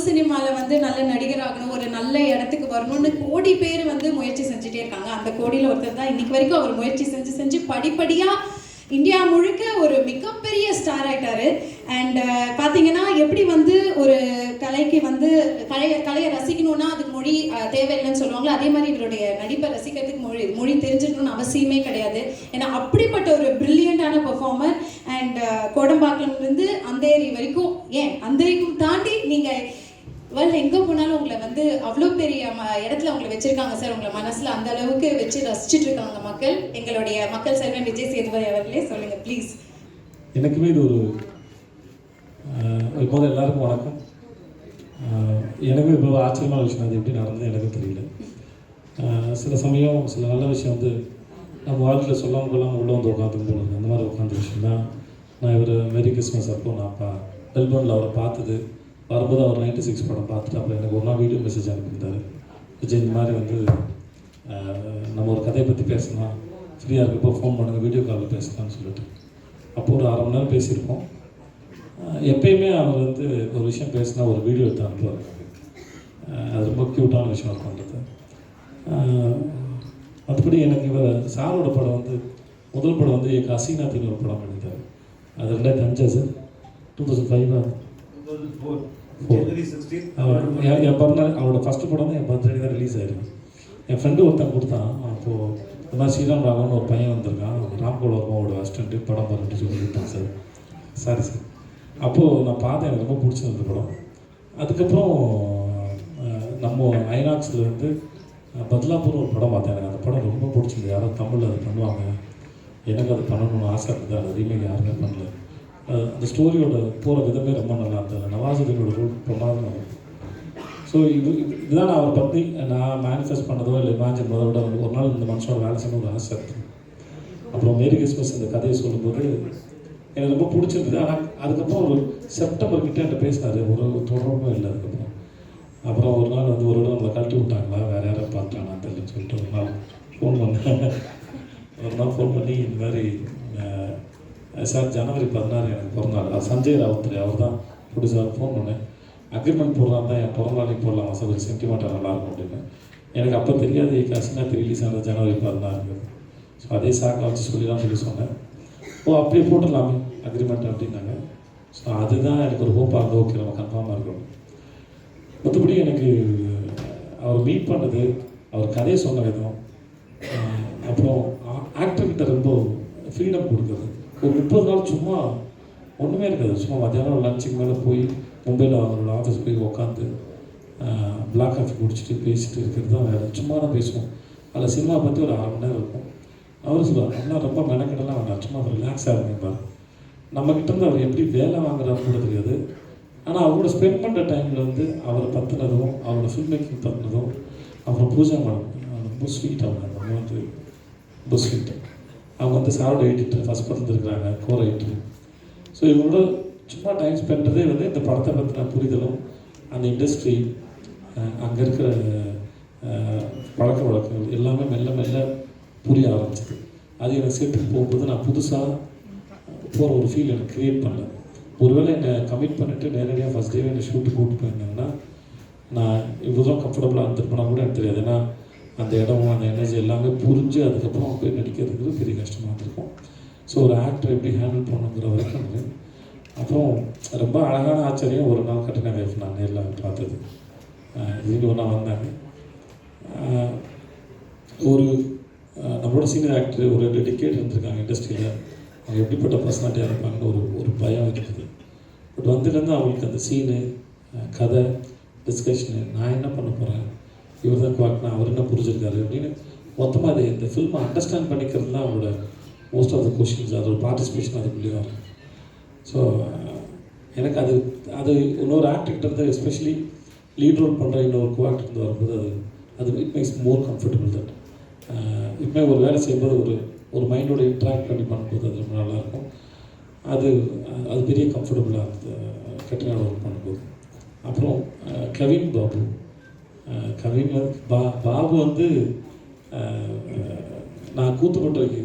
தமிழ் சினிமாவில் வந்து நல்ல நடிகர் ஆகணும் ஒரு நல்ல இடத்துக்கு வரணும்னு கோடி பேர் வந்து முயற்சி செஞ்சுட்டே இருக்காங்க. அந்த கோடியில் ஒருத்தர் தான் இன்னைக்கு வரைக்கும் அவர் முயற்சி செஞ்சு செஞ்சு படிப்படியாக இந்தியா முழுக்க ஒரு மிகப்பெரிய ஸ்டார் ஆகிட்டாரு அண்ட் uh, பார்த்தீங்கன்னா எப்படி வந்து ஒரு கலைக்கு வந்து கலையை கலையை ரசிக்கணும்னா அதுக்கு மொழி uh, தேவையில்லைன்னு சொல்லுவாங்களோ அதே மாதிரி இவருடைய நடிப்பை ரசிக்கிறதுக்கு மொழி மொழி தெரிஞ்சிருக்கணும்னு அவசியமே கிடையாது. ஏன்னா அப்படிப்பட்ட ஒரு பிரில்லியண்டான பெர்ஃபார்மர் அண்ட் uh, கோடம்பாக்கம்லேருந்து அந்தேரி வரைக்கும் ஏன் அந்தேரிக்கும் வேர்ல்டு எங்கே போனாலும் உங்களை வந்து அவ்வளோ பெரிய ம இடத்துல உங்களை வச்சிருக்காங்க சார். உங்களை மனசில் அந்த அளவுக்கு வச்சு ரசிச்சிட்டு இருக்காங்க மக்கள். எங்களுடைய மக்கள் செல்வன் விஜய் சேதுபதி அவர்களே சொல்லுங்க ப்ளீஸ் எனக்குமே இது ஒரு இப்போது எல்லாருக்கும் வணக்கம். எனக்கும் இப்போ ஆச்சரியமான விஷயம். அது எப்படி நடந்தது எனக்கு தெரியல. சில சமயம் சில நல்ல விஷயம் வந்து நம்ம வாழ்க்கையில் சொல்லாமல் கொள்ளாமல் உள்ளே வந்து உட்காந்து போல அந்த மாதிரி உட்காந்து விஷயம் தான். நான் இவர் மெரி கிறிஸ்மஸ் அப்போ நான் பா மெல்பர்னில் அவரை பார்த்தது. வரும்போது அவர் நைன்டி சிக்ஸ் படம் பார்த்துட்டு அப்புறம் எனக்கு ஒரு நாள் வீடியோ மெசேஜ் அனுப்பியிருந்தார். விஜய் இந்த மாதிரி வந்து நம்ம ஒரு கதையை பற்றி பேசலாம். ஃப்ரீயாக இருக்கப்போ ஃபோன் பண்ணுங்கள் வீடியோ காலில் பேசலாம்னு சொல்லிட்டு. அப்போ ஒரு அரை மணி நேரம் பேசியிருப்போம். எப்பயுமே அவர் வந்து ஒரு விஷயம் பேசினா ஒரு வீடியோ எடுத்து அனுப்புவார். அது ரொம்ப க்யூட்டான விஷயம் இருக்கும்ன்றது பண்ணுறது மற்றபடி எனக்கு இவர் சாரோட படம் வந்து முதல் படம் வந்து எங்கள் அசீனாத்தின் ஒரு படம் எடுத்தார் அது ரெண்டாயிரத்தி அஞ்சா சார்? டூ தௌசண்ட் ஃபைவா ஃபோர் 16th. என் என் பிறந்தநாள் அவரோட ஃபஸ்ட்டு படம் தான் என் பர்த்டே தான் ரிலீஸ் ஆயிருக்கு. என் ஃப்ரெண்டு ஒருத்தன் கொடுத்தான். அப்போது இந்த மாதிரி ஸ்ரீராம் ராகவன் ஒரு பையன் வந்திருக்கான். ராம்கோல் வர்மாவோட அசிஸ்டண்ட்டு படம் பாருன்ட்டு சொல்லி கொடுத்தான் சார். சாரி சார் அப்போது நான் பார்த்தேன். எனக்கு ரொம்ப பிடிச்சிருந்த படம். அதுக்கப்புறம் நம்ம ஐநாக்ஸில் வந்து பத்லாபூர் ஒரு படம் பார்த்தேன். எனக்கு அந்த படம் ரொம்ப பிடிச்சிருந்தது. யாரோ தமிழில் அதை பண்ணுவாங்க. எனக்கு அது பண்ணணும்னு ஆசை இருந்தது. அது ரீமேக் யாருமே பண்ணல. அந்த ஸ்டோரியோட போகிற விதமே ரொம்ப நல்லா இருந்தது. நவாசுதீனோட ரோல் பிரமாதமாக இருக்கும் ஸோ இது இது- இதுதான் நான் அவரை பற்றி நான் மேனிஃபெஸ்ட் பண்ணதோ இல்லை இமேஜின் பண்ணதோ விட ஒரு நாள் இந்த மனுஷனோட வேலை செய்யணும் ஒரு ஆசை இருக்குது அப்புறம் மேரி கிறிஸ்மஸ் இந்த கதையை சொல்லும்போது எனக்கு ரொம்ப பிடிச்சிருந்தது. ஆனால் அதுக்கப்புறம் ஒரு செப்டம்பர் கிட்டே என்கிட்ட பேசினார். ஒரு தொடர்பும் இல்லை அதுக்கப்புறம். அப்புறம் ஒரு நாள் வந்து ஒரு இடம் நம்மளை கழட்டி விட்டாங்களா? வேறு யாரும் பார்த்தானா தெரியலன்னு சொல்லிட்டு ஒரு நாள் ஃபோன் பண்ணேன் ஒரு நாள் ஃபோன் பண்ணி இந்த மாதிரி சார் ஜனவரி பதினாறு எனக்கு பிறந்தநாள். சஞ்சய் ராவுத்ரி அவர் தான் ப்ரொடியூசர் ஃபோன் பண்ணேன். அக்ரிமெண்ட் போடுறான் தான் என் பிறந்தநாளைக்கு போடலாம் சார்? ஒரு சென்டிமெண்ட்டாக நல்லாயிருக்கும் அப்படின்னு. எனக்கு அப்போ தெரியாது கஷ்டமாக ரிலீஸ் ஆனது ஜனவரி பதினாறு ஸோ அதே சாக்கை வச்சு சொல்லிடலாம் சொல்லி சொன்னேன். ஓ அப்படியே போட்டுடலாமே அக்ரிமெண்ட் அப்படின்னாங்க. ஸோ அதுதான் எனக்கு ஒரு ஹோப்பாக இருந்தது. ஓகே நம்ம கன்ஃபார்மாக இருக்கணும். மற்றபடி எனக்கு அவர் மீட் பண்ணது அவர் கதையை சொன்ன விதம் அப்புறம் ஆக்டர்கிட்ட ரொம்ப ஃப்ரீடம் கொடுக்குறது ஒரு முப்பது நாள் சும்மா ஒன்றுமே இருக்காது. சும்மா மத்தியானம் லஞ்சுக்கு மேலே போய் மும்பையில் அவங்களோட ஆஃபீஸ் போய் உட்காந்து பிளாக் காஃபி குடிச்சிட்டு பேசிட்டு இருக்கிறது தான் வேறு சும்மா தான் பேசுவோம். அதில் சினிமா பற்றி ஒரு அரை மணி நேரம் இருக்கும். அவர் சொல்லுவார் அதெல்லாம் ரொம்ப மெனக்கெடலாம் வேண்டாம். சும்மா ரிலாக்ஸாக இருந்தேன் நம்மக்கிட்ட இருந்து அவர் எப்படி வேலை வாங்குறாரு கூட தெரியாது. ஆனால் அவரோட ஸ்பெண்ட் பண்ணுற டைமில் வந்து அவரை பற்றினதும் அவரோட ஃபில்ம் மேக்கிங் பற்றினதும் அப்புறம் பூஜா மேடம் ரொம்ப ஸ்வீட் அவங்க. அவங்க வந்து ரொம்ப ஸ்வீட்டு அவங்க வந்து சாரோட எடிட்டர் ஃபஸ்ட் படத்தில் இருக்கிறாங்க கோர் எடிட்டர் ஸோ இவங்களோட சும்மா டைம் ஸ்பெண்ட்றதே வந்து இந்த படத்தை பற்றின புரிதலும் அந்த இண்டஸ்ட்ரி அங்கே இருக்கிற பழக்க வழக்கங்கள் எல்லாமே மெல்ல மெல்ல புரிய ஆரம்பிச்சது. அது எனக்கு சேர்த்து போகும்போது நான் புதுசாக போகிற ஒரு ஃபீல் எனக்கு க்ரியேட் பண்ணேன் ஒருவேளை என்னை கமிட் பண்ணிவிட்டு நேரடியாக ஃபஸ்ட் டேவே என்னை ஷூட்டு கூப்பிட்டு போயிருந்தாங்கன்னா நான் இவ்வளோ கம்ஃபர்டபுளாக இருந்திருப்பேனா கூட எனக்கு தெரியாது. ஏன்னா அந்த இடம் அந்த எனர்ஜி எல்லாமே புரிஞ்சு அதுக்கப்புறம் போய் நடிக்கிறதுக்கு பெரிய கஷ்டமாக இருந்திருக்கும். ஸோ ஒரு ஆக்டர் எப்படி ஹேண்டில் பண்ணுங்கிற வரைக்கும் அப்புறம் ரொம்ப அழகான ஆச்சரியம் ஒரு நாள் கட்டின லைஃப் நான் நேரில் பார்த்தது. இதுக்கு ஒன்றா வந்தாங்க. ஒரு நம்மளோட சீனியர் ஆக்டர் ஒரு டெடிக்கேட் இருந்திருக்காங்க இண்டஸ்ட்ரியில் அவங்க எப்படிப்பட்ட பர்சனாலிட்டியாக இருப்பாங்கன்னு ஒரு ஒரு பயம் இருக்குது பட் வந்துலேருந்து அவங்களுக்கு அந்த சீனு கதை டிஸ்கஷனு நான் என்ன பண்ண போகிறேன் இவர் தான் பார்க்கணும் அவர் என்ன புரிஞ்சிருக்காரு அப்படின்னு மொத்தமாக அது இந்த ஃபில்மை அண்டர்ஸ்டாண்ட் பண்ணிக்கிறது தான் அவரோட மோஸ்ட் ஆஃப் த கொஷின்ஸ் அதோட பார்ட்டிசிபேஷன் அதுக்குள்ளேயும் வரும். ஸோ எனக்கு அது அது இன்னொரு ஆக்டர்கிட்ட இருந்து எஸ்பெஷலி லீட் ரோல் பண்ணுற இன்னொரு கோ இருந்து வரும்போது அது அது it makes more comfortable that இப்போ ஒரு வேலை செய்யும்போது ஒரு ஒரு மைண்டோட இன்ட்ராக்ட் பண்ணி பண்ணும்போது அது ரொம்ப நல்லாயிருக்கும். அது அது பெரிய கம்ஃபர்டபுளாக இருந்தது கட்டினால ஒர்க் பண்ணும்போது. அப்புறம் uh, கவின் பாபு கவிஞர் பா பாபு வந்து நான் கூத்துப்பட்டுக்கு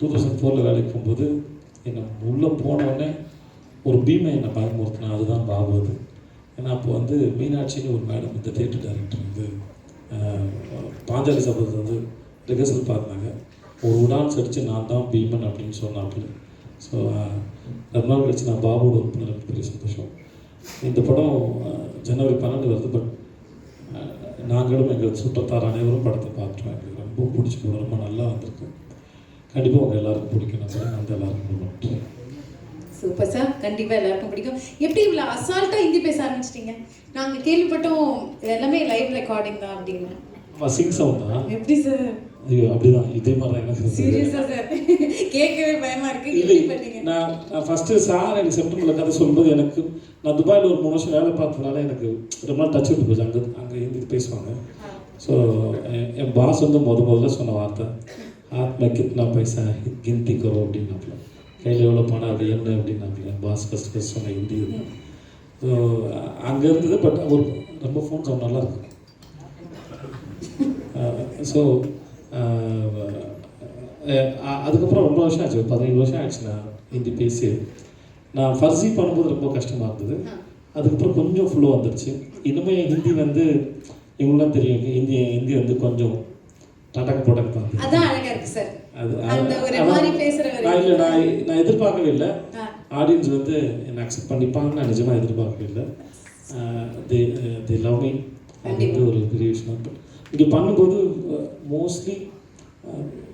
டூ தௌசண்ட் ஃபோரில் வேலைக்கு போகும்போது என்னை உள்ளே போனோடனே ஒரு பீமை என்னை பயமுறுத்தினா அதுதான் பாபு அது. ஏன்னா அப்போ வந்து மீனாட்சின்னு ஒரு மேடம் இந்த தேட்டர் டைரக்டர் வந்து பாஞ்சாலி சபதத்தை வந்து ரிகர்சல் பார்த்தாங்க ஒரு உடான் அடித்து நான் தான் பீமன் அப்படின்னு சொன்னேன் அப்படின்னு ஸோ ரொம்ப நாள் கழிச்சு நான் பாபுவோட ஒர்க் பண்ண பெரிய சந்தோஷம். இந்த படம் ஜனவரி பன்னெண்டு வருது. பட் நாங்களும் எங்கள் சுற்றத்தார் அனைவரும் படத்தை பார்த்துட்டோம். எங்களுக்கு ரொம்ப பிடிச்சி போகும் ரொம்ப நல்லா வந்திருக்கு. கண்டிப்பாக உங்கள் எல்லாருக்கும் பிடிக்கும். நான் வந்து எல்லாருக்கும் நன்றி. சூப்பர் சார் கண்டிப்பா எல்லாருக்கும் பிடிக்கும். எப்படி இவ்வளவு அசால்ட்டா ஹிந்தி பேச ஆரம்பிச்சிட்டீங்க? நாங்க கேள்விப்பட்டோம் எல்லாமே லைவ் ரெக்கார்டிங் தான் அப்படின்னு. சிங் சவுண்ட் தான் எப்படி சார் ஐயோ அப்படிதான். இதே மாதிரி தான் எனக்கு இருந்தது. சீரியஸா சார் கேட்கவே பயமா இருக்கு. பண்ணீங்க? நான் நான் ஃபஸ்ட்டு சார் எனக்கு செப்டம்பரில் கதை சொல்லும்போது எனக்கு நான் துபாயில் ஒரு மூணு வருஷம் வேலை பார்த்ததுனால எனக்கு ரொம்ப நாள் டச் விட்டு போச்சு. அங்கே அங்கே ஹிந்தி பேசுவாங்க. ஸோ என் பாஸ் வந்து முத முதல்ல சொன்ன வார்த்தை ஆத்மா கித்னா பைசா கிந்தி கரோ அப்படின்னாப்புல. கையில் எவ்வளோ பணம் அப்படி என்ன? அப்படின்னாப்புல. பாஸ் ஃபஸ்ட் ஃபஸ்ட் சொன்ன ஹிந்தி ஸோ அங்கே இருந்தது பட் ஒரு ரொம்ப ஃபோன் சவுண்ட் நல்லா இருக்கு. ஸோ அதுக்கப்புறம் ரொம்ப வருஷம் ஆச்சு. பதினேழு வருஷம் ஆச்சு நான் ஹிந்தி பேசி. நான் ஃபர்ஸி பண்ணும்போது ரொம்ப கஷ்டமாக இருந்தது. அதுக்கப்புறம் கொஞ்சம் ஃப்ளோ வந்துருச்சு. இனிமே ஹிந்தி வந்து இவங்களாம் தெரியும். ஹிந்தி ஹிந்தி வந்து கொஞ்சம் டடக்கு போட்டக்கு தான். அதான் சார் அது நான் இல்லை நான் நான் எதிர்பார்க்கவே இல்லை. ஆடியன்ஸ் வந்து என்னை அக்செப்ட் பண்ணிப்பாங்கன்னு நான் நிஜமாக எதிர்பார்க்கவே இல்லை. தி தி லவ் மீ அது வந்து ஒரு பெரிய விஷயம். இங்கே பண்ணும்போது மோஸ்ட்லி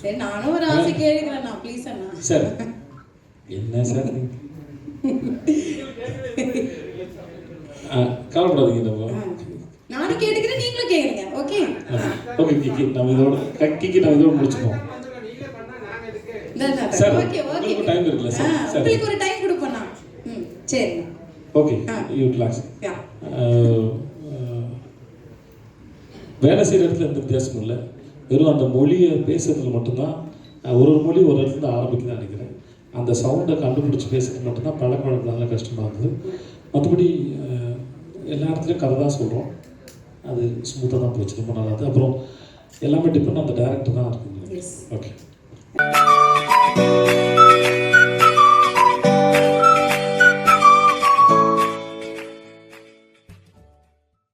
சரி நானும் ஒரு ஆசை கேட்கிறேன் நான் ப்ளீஸ் அண்ணா. சார் என்ன சார்? கவலைப்படாதீங்க நானும் கேட்டுக்கிறேன் நீங்களும் கேக்குறீங்க ஓகே ஓகே கிக்கி நம்ம இதோட கிக்கி நம்ம இதோட முடிச்சுப்போம் சார், ஓகே ஓகே உங்களுக்கு time இருக்குல்ல சார்? உங்களுக்கு ஒரு டைம் கொடுப்போண்ணா ம் சரி ஓகே. யூ. கிளாஸ் வேலை செய்கிற இடத்துல எந்த வித்தியாசமும் இல்லை? வெறும் அந்த மொழியை பேசுறதுல மட்டும்தான் ஒரு ஒரு மொழி ஒரு இடத்துல ஆரம்பிக்குதுன்னு நினைக்கிறேன். அந்த சவுண்டை கண்டுபிடிச்சி பேசுறது மட்டும்தான் பழக்க வழக்கனால கஷ்டமாக இருந்தது. மற்றபடி எல்லா இடத்துலையும் கதை தான் சொல்கிறோம் அது ஸ்மூத்தாக தான் போச்சு ரொம்ப நல்லா இருந்தது. அப்புறம் எல்லாமே டிபெண்ட் அந்த டேரக்டர் தான் இருக்குது எஸ் ஓகே